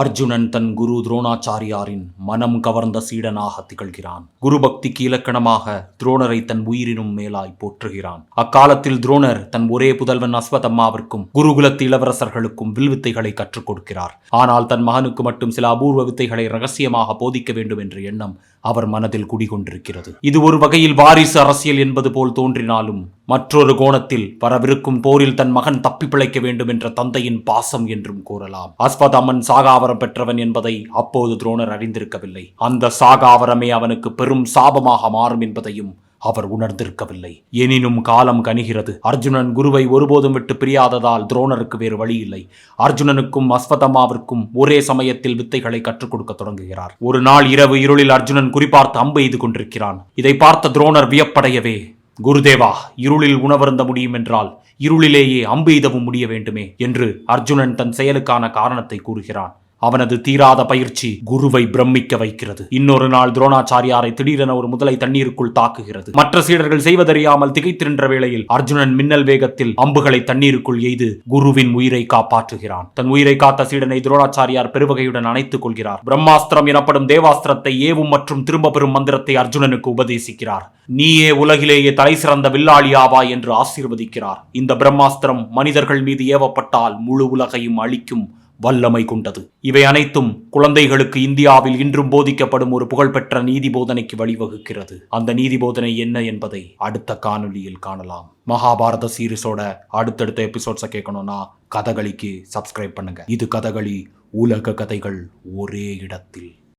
அர்ஜுனன் தன் குரு துரோணாச்சாரியாரின் மனம் கவர்ந்த சீடனாக திகழ்கிறான். குரு பக்திக்கு இலக்கணமாக துரோணரை தன் உயிரினும் மேலாய் போற்றுகிறான். அக்காலத்தில் துரோணர் தன் ஒரே புதல்வன் அஸ்வதம்மாவிற்கும் குருகுலத்து இளவரசர்களுக்கும் வில்வித்தைகளை கற்றுக் கொடுக்கிறார். ஆனால் தன் மகனுக்கு மட்டும் சில அபூர்வ வித்தைகளை ரகசியமாக போதிக்க வேண்டும் என்ற எண்ணம் அவர் மனதில் குடிகொண்டிருக்கிறது. இது ஒரு வகையில் வாரிசு அரசியல் என்பது போல் தோன்றினாலும் மற்றொரு கோணத்தில் வரவிருக்கும் போரில் தன் மகன் தப்பி பிழைக்க வேண்டும் என்ற தந்தையின் பாசம் என்றும் கூறலாம். அஸ்வதாமன் சாகாவரம் பெற்றவன் என்பதை அப்போது துரோணர் அறிந்திருக்கவில்லை. அந்த சாகாவரமே அவனுக்கு பெரும் சாபமாக மாறும் என்பதையும் அவர் உணர்ந்திருக்கவில்லை. எனினும் காலம் கணிகிறது அர்ஜுனன் குருவை ஒருபோதும் விட்டு பிரியாததால் துரோணருக்கு வேறு வழி இல்லை அர்ஜுனனுக்கும் அஸ்வதமாவிற்கும் ஒரே சமயத்தில் வித்தைகளை கற்றுக் கொடுக்க தொடங்குகிறார். ஒரு நாள் இரவு இருளில் அர்ஜுனன் குறிப்பார்த்து அம்பு எய்து கொண்டிருக்கிறான். இதை பார்த்த துரோணர் வியப்படையவே குருதேவா இருளில் உணவருந்த முடியும் என்றால் இருளிலேயே அம்பு எய்தவும் முடிய வேண்டுமே என்று அர்ஜுனன் தன் செயலுக்கான காரணத்தை கூறுகிறான். அவனது தீராத பயிற்சி குருவை பிரமிக்க வைக்கிறது. இன்னொரு நாள் துரோணாச்சாரியாரை திடீரென ஒரு முதலை தண்ணீருக்குள் தாக்குகிறது. மற்ற சீடர்கள் செய்வதறியாமல் திகைத்திருந்த வேளையில் அர்ஜுனன் மின்னல் வேகத்தில் அம்புகளை தண்ணீருக்குள் எய்து குருவின் உயிரை காப்பாற்றுகிறான். தன் உயிரை காத்த சீடனை துரோணாச்சாரியார் பெருவகையுடன் அணைத்துக் கொள்கிறார். பிரம்மாஸ்திரம் எனப்படும் தேவாஸ்திரத்தை ஏவும் மற்றும் திரும்ப பெறும் மந்திரத்தை அர்ஜுனனுக்கு உபதேசிக்கிறார். நீயே உலகிலேயே தலை சிறந்த வில்லாளியாவா என்று ஆசீர்வதிக்கிறார். இந்த பிரம்மாஸ்திரம் மனிதர்கள் மீது ஏவப்பட்டால் முழு உலகையும் அழிக்கும் வல்லமை கொண்டது. இவை அனைத்தும் குழந்தைகளுக்கு இந்தியாவில் இன்றும் போதிக்கப்படும் ஒரு புகழ்பெற்ற நீதி போதனைக்கு வழிவகுக்கிறது. அந்த நீதி போதனை என்ன என்பதை அடுத்த காணொலியில் காணலாம். மகாபாரத சீரிஸோட அடுத்தடுத்த எபிசோட்ஸை கேட்கணும்னா கதகளிக்கு சப்ஸ்கிரைப் பண்ணுங்க. இது கதகளி உலக கதைகள் ஒரே இடத்தில்.